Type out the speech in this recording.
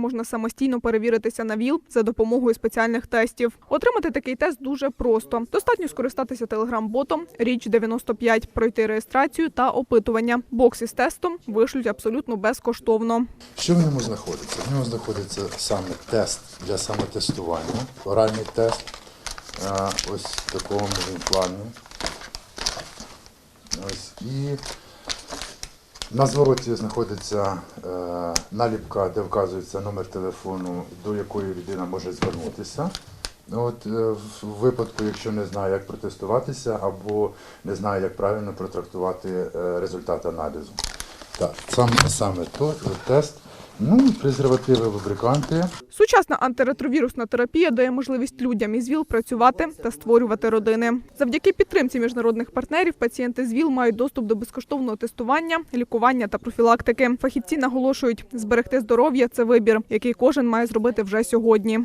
можна самостійно перевіритися на ВІЛ за допомогою спеціальних тестів. Отримати такий тест дуже просто. Достатньо скористатися телеграм-ботом Річ 95 пройти реєстрацію та опитування. Бокс із тестом вишлють абсолютно безкоштовно. Що в ньому знаходиться? В ньому знаходиться саме тест для самотестування, оральний тест. Ось в такому плані. Ось. І на звороті знаходиться е, наліпка, де вказується номер телефону, до якої людина може звернутися. От, е, в випадку, якщо не знає, як протестуватися, або не знає, як правильно протрактувати е, результат аналізу. Так, саме, саме то, тест. Ну, презервативи, лубриканти. Сучасна антиретровірусна терапія дає можливість людям із ВІЛ працювати та створювати родини. Завдяки підтримці міжнародних партнерів пацієнти з ВІЛ мають доступ до безкоштовного тестування, лікування та профілактики. Фахівці наголошують, зберегти здоров'я це вибір, який кожен має зробити вже сьогодні.